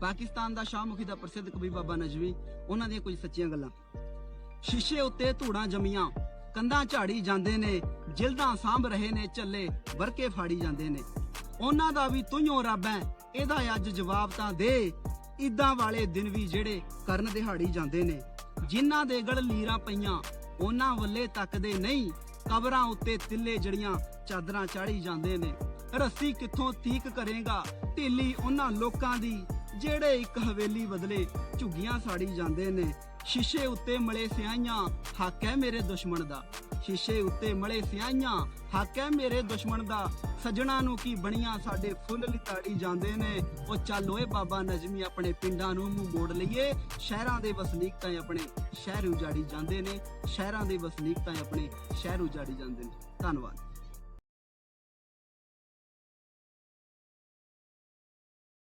ਪਾਕਿਸਤਾਨ ਦਾ ਸ਼ਾਹਮੁਖੀ ਦਾ ਪ੍ਰਸਿੱਧ ਕਵੀ ਬਾਬਾ ਨਜਵੀ, ਉਹਨਾਂ ਦੀਆਂ ਕੁਝ ਸੱਚੀਆਂ ਗੱਲਾਂ। ਸ਼ੀਸ਼ੇ ਉੱਤੇ ਧੂੜਾਂ ਜਮੀਆਂ, ਕੰਧਾਂ ਝਾੜੀ ਜਾਂਦੇ ਨੇ, ਜਿਲਦਾਂ ਸਾਂਭ ਰਹੇ ਨੇ, ਝੱਲੇ ਵਰਕੇ ਫਾੜੀ ਜਾਂਦੇ ਨੇ। ਉਹਨਾਂ ਦਾ ਵੀ ਤੂੰ ਰੱਬ ਐ ਇਹਦਾ ਅੱਜ ਜਵਾਬ ਤਾਂ ਦੇ। ਇਦਾਂ ਵਾਲੇ ਦਿਨ ਵੀ ਜਿਹੜੇ ਕਰਨ ਦਿਹਾੜੀ ਜਾਂਦੇ ਨੇ, ਜਿਨ੍ਹਾਂ ਦੇ ਗਲ ਲੀਰਾਂ ਪਈਆਂ, ਉਹਨਾਂ ਵੱਲੇ ਤੱਕਦੇ ਨਹੀਂ। ਕਬਰਾਂ ਉੱਤੇ ਤਿੱਲੇ ਜੜੀਆਂ, ਚਾਦਰਾਂ ਚਾੜੀ ਜਾਂਦੇ ਨੇ। ਰੱਸੀ ਕਿੱਥੋਂ ਤੀਕ ਕਰੇਗਾ, ਢਿੱਲੀ ਉਹਨਾਂ ਲੋਕਾਂ ਦੀ ਜਿਹੜੇ ਇੱਕ ਹਵੇਲੀ ਬਦਲੇ ਝੁੱਗੀਆਂ ਸਾੜੀ ਜਾਂਦੇ ਨੇ। ਸ਼ੀਸ਼ੇ ਉੱਤੇ ਮਲੇ ਸਿਆਈਆਂ ਹੱਕ ਹੈ ਮੇਰੇ ਦੁਸ਼ਮਣ ਦਾ। ਸ਼ੀਸ਼ੇ ਉੱਤੇ ਮਲੇ ਸਿਆਈਆਂ ਹੱਕ ਹੈ ਮੇਰੇ ਦੁਸ਼ਮਣ ਦਾ। ਸਜਣਾ ਨੂੰ ਕੀ ਬਣੀਆਂ ਸਾਡੇ ਫੁੱਲ ਲਿਤਾੜੀ ਜਾਂਦੇ ਨੇ। ਉਹ ਚੱਲ ਓਏ ਬਾਬਾ ਨਜਮੀ, ਆਪਣੇ ਪਿੰਡਾਂ ਨੂੰ ਮੂੰਹ ਮੋੜ ਲਈਏ। ਸ਼ਹਿਰਾਂ ਦੇ ਵਸਨੀਕ ਤਾਂ ਆਪਣੇ ਸ਼ਹਿਰ ਉਜਾੜੀ ਜਾਂਦੇ ਨੇ। ਸ਼ਹਿਰਾਂ ਦੇ ਵਸਨੀਕ ਤਾਂ ਆਪਣੇ ਸ਼ਹਿਰ ਉਜਾੜੀ ਜਾਂਦੇ ਨੇ। ਧੰਨਵਾਦ।